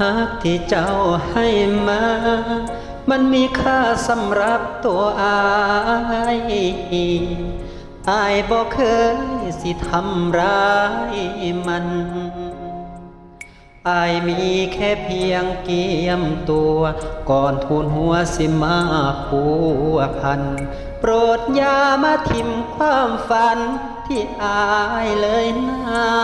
หากที่เจ้าให้มา มันมีค่าสำหรับตัวอายอายบอกเคยสิทำร้ายมันอายมีแค่เพียงเกียมตัว ก่อนทูลหัวสิมาผัวพัน โปรดยามาทิมความฝันที่อายเลยนะ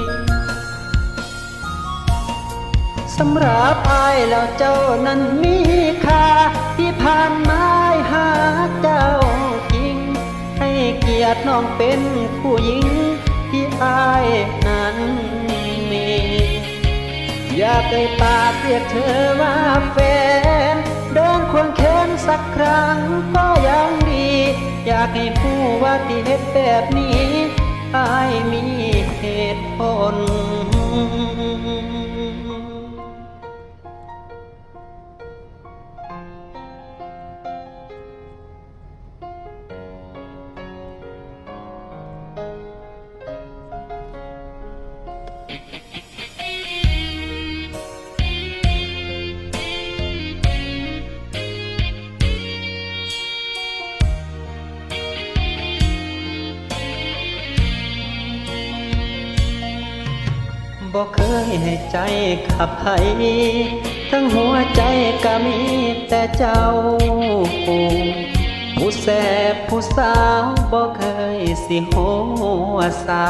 สำหรับอายแล้วเจ้านั้นมีค่าที่ผ่านมาหาเจ้าจริง ให้เกียรติน้องเป็นผู้หญิงที่อายนั้นมี อยากได้ปากเรียกเธอว่าแฟน เดินควงแขนสักครั้งก็ยังดี อยากให้ผู้ว่าที่เหตุแบบนี้อายมีเหตุผล บอกเคยให้ใจขับไห้ทั้งหัวใจก็มีแต่เจ้า ผู้แสบผู้สาวบอกเคยสิหัวสา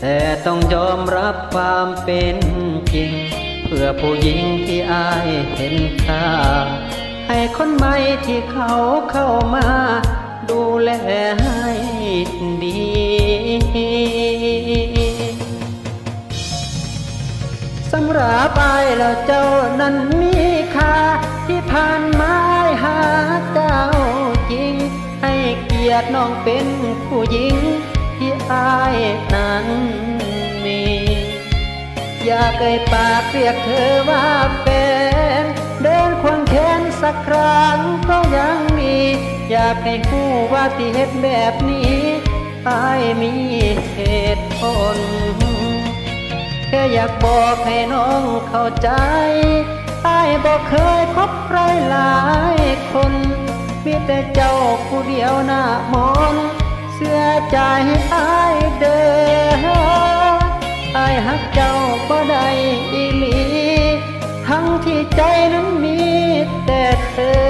แต่ต้องยอมรับความเป็นจริง เพื่อผู้หญิงที่อายเห็นค่า ให้คนใหม่ที่เขาเข้ามา ดูแลให้ดี สำหรับอายแล้วเจ้านั้นมีค่าที่ผ่านมาหาเจ้าจริง ให้เกียรติน้องเป็นผู้หญิง ที่อายนั้นมี อยากเอ่ยปากเรียกเธอว่าแฟนเดินควงแขนสักครั้งก็ยังมี อยากให้ผู้ว่าที่เหตุแบบนี้อายมีเหตุผล ค่อยากบอกให้น้องเข้าใจไอายบอกเคยคบใครหลายคน มีแต่เจ้าผู้เดียวหน้ามนเสื้อใจอายเด้ออายหักเจ้าบ่ได้อีหลี ทั้งที่ใจนั้นมีแต่เธอ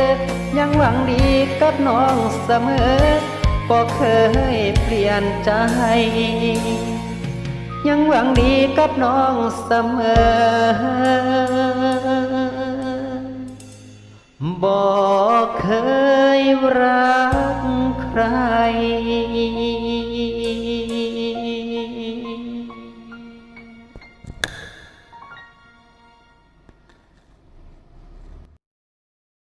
ยังหวังดีกับน้องเสมอบ่เคยเปลี่ยนใจ ยังหวังดีกับน้องเสมอ บอกเคยรักใคร